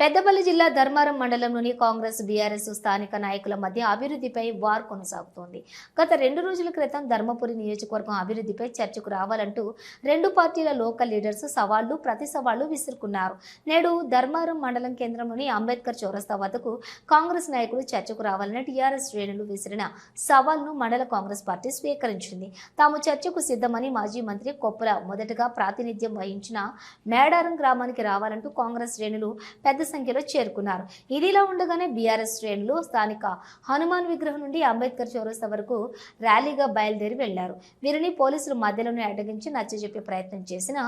పెద్దపల్లి జిల్లా ధర్మారం మండలంలోని కాంగ్రెస్ బీఆర్ఎస్ స్థానిక నాయకుల మధ్య అభివృద్ధిపై వార్ కొనసాగుతోంది. గత రెండు రోజుల క్రితం ధర్మపురి నియోజకవర్గం అభివృద్ధిపై చర్చకు రావాలంటూ రెండు పార్టీల లోకల్ లీడర్స్ సవాళ్ళు ప్రతి సవాళ్ళు విసురుకున్నారు. నేడు ధర్మారం మండలం కేంద్రంలోని అంబేద్కర్ చౌరస్తా వద్దకు కాంగ్రెస్ నాయకులు చర్చకు రావాలని టీఆర్ఎస్ శ్రేణులు విసిరిన సవాల్ను మండల కాంగ్రెస్ పార్టీ స్వీకరించింది. తాము చర్చకు సిద్ధమని మాజీ మంత్రి కొప్పుల మొదటగా ప్రాతినిధ్యం వహించిన మేడారం గ్రామానికి రావాలంటూ కాంగ్రెస్ శ్రేణులు పెద్ద సంఖ్యలో చేరుకున్నారు. ఇదిలా ఉండగానే బీఆర్ఎస్ శ్రేణులు స్థానిక హనుమాన్ విగ్రహం నుండి అంబేద్కర్ చౌరస్తా వరకు ర్యాలీగా బయలుదేరి వెళ్ళారు వీరిని పోలీసులు మధ్యలోనే అడ్డగించి నచ్చజెప్పే ప్రయత్నం చేసిన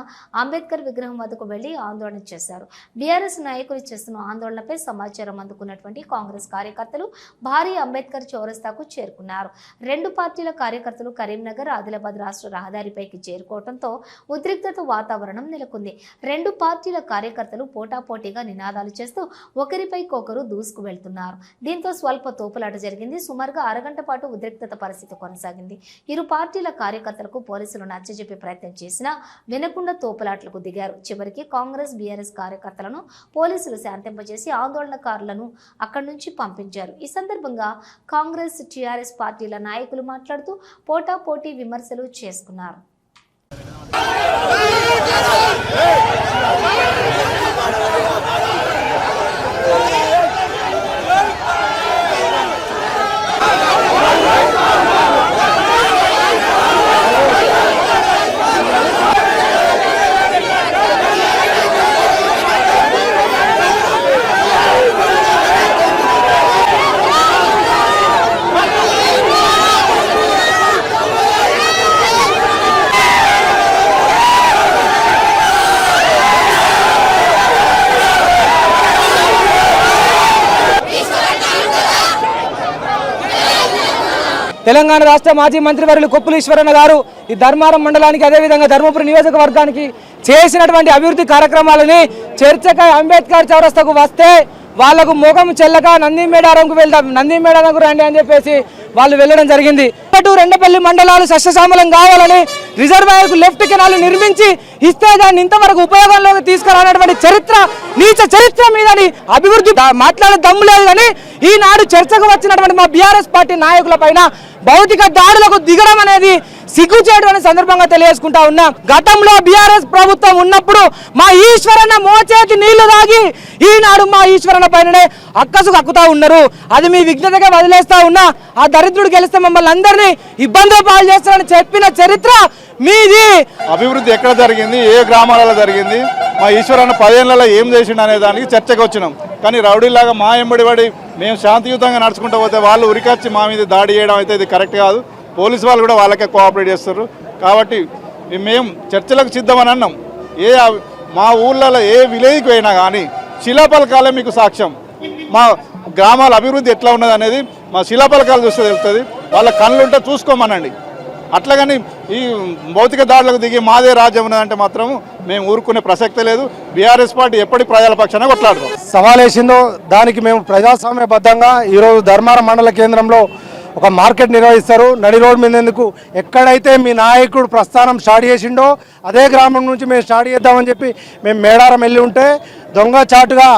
అంబేద్కర్ విగ్రహం వద్దకు వెళ్ళి ఆందోళన చేశారు. బీఆర్ఎస్ నాయకులు చేస్తున్న ఆందోళనపై సమాచారం అందుకున్నటువంటి కాంగ్రెస్ కార్యకర్తలు భారీ అంబేద్కర్ చౌరస్తాకు చేరుకున్నారు. రెండు పార్టీల కార్యకర్తలు కరీంనగర్ ఆదిలాబాద్ రాష్ట్ర రహదారిపైకి చేరుకోవడంతో ఉద్రిక్తత వాతావరణం నెలకొంది. రెండు పార్టీల కార్యకర్తలు పోటాపోటీగా నినాదాలు చేస్తూ ఒకరిపై ఒకరు దూసుకు వెళ్తున్నారు దీంతో స్వల్ప తోపులాట జరిగింది. సుమారుగా అరగంట పాటు ఉద్రిక్తత పరిస్థితి కొనసాగింది. ఇరు పార్టీల కార్యకర్తలకు పోలీసులు నచ్చజెప్పే ప్రయత్నం చేసినా వినకుండా తోపులాట్లకు దిగారు. చివరికి కాంగ్రెస్ బీఆర్ఎస్ కార్యకర్తలను పోలీసులు శాంతింపజేసి ఆందోళనకారులను అక్కడి నుంచి పంపించారు. ఈ సందర్భంగా కాంగ్రెస్ టీఆర్ఎస్ పార్టీల నాయకులు మాట్లాడుతూ పోటాపోటీ విమర్శలు చేసుకున్నారు. తెలంగాణ రాష్ట్ర మాజీ మంత్రివర్యులు కొప్పుల ఈశ్వరన్న గారు ఈ ధర్మారం మండలానికి అదేవిధంగా ధర్మపురి నియోజకవర్గానికి చేసినటువంటి అభివృద్ధి కార్యక్రమాలని చర్చకై అంబేద్కర్ చౌరస్తకు వస్తే వాళ్ళకు ముఖం చెల్లక నంది మేడారంకు వెళ్దాం నంది మేడారంకు రండి అని చెప్పేసి వాళ్ళు వెళ్ళడం జరిగింది. అటు రెండపల్లి మండలాలు సస్యశ్యామలం కావాలని రిజర్వాయర్కు లెఫ్ట్ కెనాలు నిర్మించి ఇస్తే దాన్ని ఇంతవరకు ఉపయోగంలోకి తీసుకురానటువంటి చరిత్ర నీచ చరిత్ర మీదని అభివృద్ధి దా- మాట్లాడే దమ్ము లేదు కానీ ఈనాడు చర్చకు వచ్చినటువంటి మా బీఆర్ఎస్ పార్టీ నాయకుల పైన భౌతిక దాడులకు దిగడం అనేది సిగ్గుచేటువంటి సందర్భంగా తెలియజేసుకుంటా ఉన్నా. గతంలో బీఆర్ఎస్ ప్రభుత్వం ఉన్నప్పుడు మా ఈశ్వరన్న మోచేతి నీళ్ళు తాగి ఈనాడు మా ఈశ్వరన్న పైననే అక్కసు కక్కుతా ఉన్నారు. అది మీ విఘ్నతగా వదిలేస్తా ఉన్నా. ఆ దరిద్రుడు గెలిస్తే మమ్మల్ని అందరినీ ఇబ్బందులు పాలు చేస్తారని చెప్పిన చరిత్ర మీది. అభివృద్ధి ఎక్కడ జరిగింది? ఏ గ్రామాలలో జరిగింది? మా ఈశ్వరన్న పదేళ్ళలో ఏం చేసిండు అనే దానికి చర్చకు వచ్చినాం. కానీ రౌడీలాగా మా ఎంబడి మేము శాంతియుతంగా నడుచుకుంటూ పోతే వాళ్ళు ఉరికొచ్చి మా మీద దాడి చేయడం అయితే ఇది కరెక్ట్ కాదు. పోలీసు వాళ్ళు కూడా వాళ్ళకే కోఆపరేట్ చేస్తారు కాబట్టి మేము చర్చలకు సిద్ధమని అన్నాం. ఏ మా ఊళ్ళలో ఏ విలేజ్కి పోయినా కానీ శిలాపలకాలే మీకు సాక్ష్యం. మా గ్రామాల అభివృద్ధి ఎట్లా ఉన్నది అనేది మా శిలాపలకాలు చూస్తే తెలుస్తుంది వాళ్ళ కళ్ళుంటే చూసుకోమనండి. అట్లాగని ఈ భౌతిక దాడులకు దిగి మాదే రాజ్యం ఉన్నదంటే మాత్రం మేము ఊరుకునే ప్రసక్తే లేదు. బీఆర్ఎస్ పార్టీ ఎప్పటి ప్రజల పక్షాన కొట్లాడతాం సవాలేసిందో దానికి మేము ప్రజాస్వామ్యబద్ధంగా ఈరోజు ధర్మారం మండల కేంద్రంలో ఒక మార్కెట్ నిర్వహిస్తారు. నడి రోడ్ మీద ఎందుకు ఎక్కడైతే మీ నాయకుడు ప్రస్థానం స్టార్ట్ చేసిండో అదే గ్రామం నుంచి మేము స్టార్ట్ చేద్దామని చెప్పి మేము మేడారం వెళ్ళి ఉంటే దొంగ చాటుగా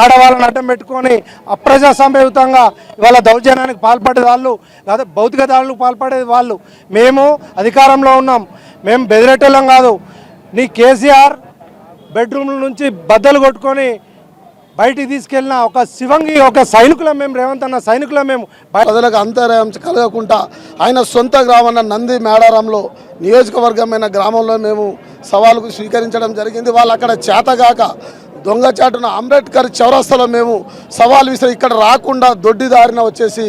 ఆడవాళ్ళని అడ్డం పెట్టుకొని అప్రజాస్వామ్యయుతంగా ఇవాళ దౌర్జన్యానికి పాల్పడే వాళ్ళు లేదా భౌతిక దాడులకు పాల్పడేది వాళ్ళు. మేము అధికారంలో ఉన్నాం. మేము బెదిరేటోళ్ళం కాదు. నీ కేసీఆర్ బెడ్రూమ్ల నుంచి బద్దలు కొట్టుకొని బయటికి తీసుకెళ్ళిన ఒక శివంగి ఒక సైనికుల మేము రేవంత్ అన్న సైనికుల మేము ప్రజలకు అంతరాయం కలగకుండా ఆయన సొంత గ్రామన్న నంది మేడారంలో నియోజకవర్గమైన గ్రామంలో మేము సవాలుకు స్వీకరించడం జరిగింది. వాళ్ళు అక్కడ చేతగాక దొంగచాటున అంబేద్కర్ చౌరస్తాలో మేము సవాల్ విసిరి ఇక్కడ రాకుండా దొడ్డిదారిన వచ్చేసి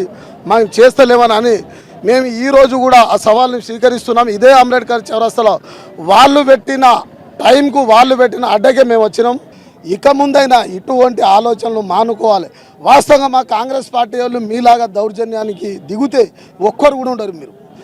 మేము చేస్తలేమని అని మేము ఈరోజు కూడా ఆ సవాల్ని స్వీకరిస్తున్నాం. ఇదే అంబేద్కర్ చౌరస్తాలో వాళ్ళు పెట్టిన టైంకు వాళ్ళు పెట్టిన అడ్డకే మేము వచ్చినాం. ఇక ముందైనా ఇటువంటి ఆలోచనలు మానుకోవాలి. వాస్తవంగా మా కాంగ్రెస్ పార్టీ వాళ్ళు మీలాగా దౌర్జన్యానికి దిగుతే ఒక్కరు కూడా ఉండరు మీరు.